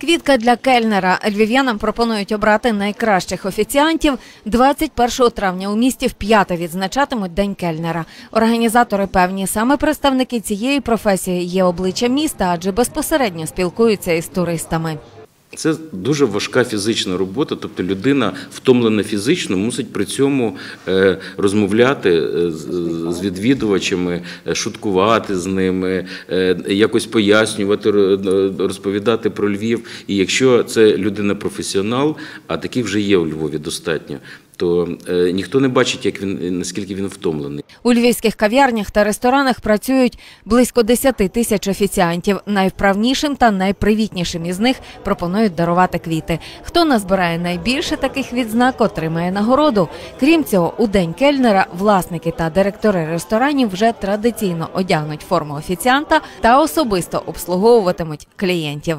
Квітка для кельнера. Львів'янам пропонують обрати найкращих офіціантів. 21 травня у місті в п'яте відзначатимуть День кельнера. Організатори певні, саме представники цієї професії є обличчя міста, адже безпосередньо спілкуються із туристами. Це дуже важка фізична робота, тобто людина втомлена фізично, мусить при цьому е, розмовляти е, з відвідувачами, е, шуткувати з ними, якось пояснювати, розповідати про Львів. І якщо це людина професіонал, а таких вже є у Львові достатньо, то е, ніхто не бачить, як він наскільки він втомлений. У львівських кав'ярнях та ресторанах працюють близько 10 тисяч офіціантів. Найвправнішим та найпривітнішим із них пропонують дарувати квіти. Хто назбирає найбільше таких відзнак, отримає нагороду. Крім цього, у день кельнера власники та директори ресторанів вже традиційно одягнуть форму офіціанта та особисто обслуговуватимуть клієнтів.